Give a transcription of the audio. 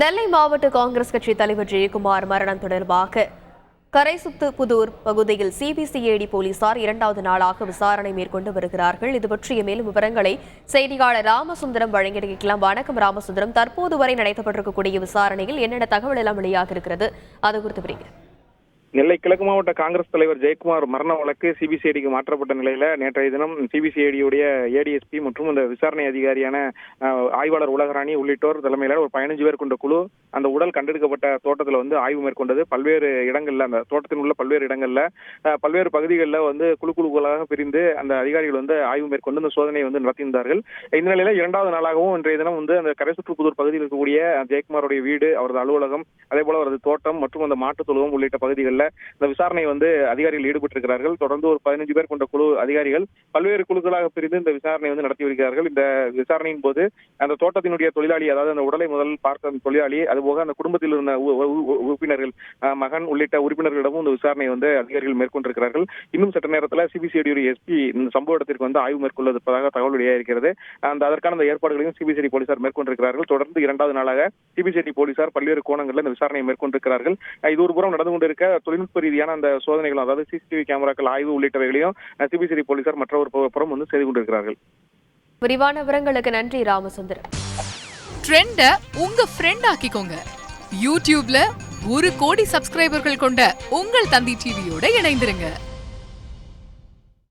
நெல்லை மாவட்ட காங்கிரஸ் கட்சி தலைவர் ஜெயக்குமார் மரணம் தொடர்பாக கரைசுத்து புதூர் பகுதியில் சிபிசிஐடி போலீசார் இரண்டாவது நாளாக விசாரணை மேற்கொண்டு வருகிறார்கள். இது பற்றிய மேலும் விவரங்களை செய்தியாளர் ராமசுந்தரம் வழங்கியிருக்கலாம். வணக்கம் ராமசுந்தரம். தற்போது வரை நடைபெற்றிருக்கக்கூடிய விசாரணையில் என்னென்ன தகவல் எல்லாம் வெளியாக இருக்கிறது அது குறித்து விவரிங்க நெல்லை கிழக்கு மாவட்ட காங்கிரஸ் தலைவர் ஜெயக்குமார் மரண வழக்கு சிபிசிஐடிக்கு மாற்றப்பட்ட நிலையில நேற்றைய தினம் சிபிசிஐடியுடைய ஏடிஎஸ்பி மற்றும் அந்த விசாரணை அதிகாரியான ஆய்வாளர் உலகராணி உள்ளிட்டோர் தலைமையில ஒரு பதினஞ்சு பேர் கொண்ட குழு அந்த உடல் கண்டெடுக்கப்பட்ட தோட்டத்தில் வந்து ஆய்வு மேற்கொண்டது. பல்வேறு இடங்கள்ல அந்த தோட்டத்தில் உள்ள பல்வேறு இடங்கள்ல பல்வேறு பகுதிகளில் வந்து குழு குழுக்களாக பிரிந்து அந்த அதிகாரிகள் வந்து ஆய்வு மேற்கொண்டு இந்த சோதனையை வந்து நடத்தியிருந்தார்கள். இந்த நிலையில இரண்டாவது நாளாகவும் இன்றைய தினம் வந்து அந்த கரைசுற்றுப்புதூர் பகுதியில் இருக்கக்கூடிய ஜெயக்குமாருடைய வீடு அவரது அலுவலகம் அதே போல அவரது தோட்டம் மற்றும் அந்த மாட்டுத் தொழுவம் உள்ளிட்ட பகுதிகளில் இந்த விசாரணை வந்து அதிகாரிகள் ஈடுபட்டிருக்கிறார்கள். தொடர்ந்து ஒரு பதினஞ்சு பேர் கொண்ட குழு அதிகாரிகள் பல்வேறு குழுக்களாக பிரிந்து இந்த விசாரணை வந்து நடத்தி வருகிறார்கள். இந்த விசாரணையின் போது அந்த தோட்டத்தினுடைய தொழிலாளி அதாவது அந்த உடலை முதல் பார்த்த அந்த தொழிலாளி அதுபோக அந்த குடும்பத்தில் இருந்த உறுப்பினர்கள் மகன் உள்ளிட்ட உறுப்பினர்களிடமும் இந்த விசாரணை வந்து அதிகாரிகள் மேற்கொண்டிருக்கிறார்கள். இன்னும் சற்று நேரத்தில் சிபிசிஐடி எஸ்பி இந்த சம்பவ இடத்திற்கு வந்து ஆய்வு மேற்கொள்வதற்காக தகவல் வெளியாகிறது அந்த அதற்கான அந்த ஏற்பாடுகளையும் சிபிசிஐடி போலீசார் மேற்கொண்டிருக்கிறார்கள். தொடர்ந்து இரண்டாவது நாளாக சிபிசிஐடி போலீசார் பல்வேறு கோணங்களில் இந்த விசாரணையை மேற்கொண்டிருக்கிறார்கள். இது ஒரு புறம் நடந்து கொண்டிருக்க தொழில்நுட்ப ரீதியான அந்த சோதனைகளும் அதாவது சிசிடிவி கேமராக்கள் ஆய்வு உள்ளிட்டவைகளையும் சிபிசிஐடி போலீசார் மற்ற ஒரு புறம் வந்து செய்து கொண்டிருக்கிறார்கள். விரிவான விவரங்களுக்கு நன்றி ராமசுந்தரம். ட்ரெண்ட உங்க ஃப்ரெண்ட் ஆக்கிக்கோங்க. யூடியூப்ல ஒரு கோடி சப்ஸ்கிரைபர்கள் கொண்ட உங்கள் தந்தி டிவியோட இணைந்திருங்க.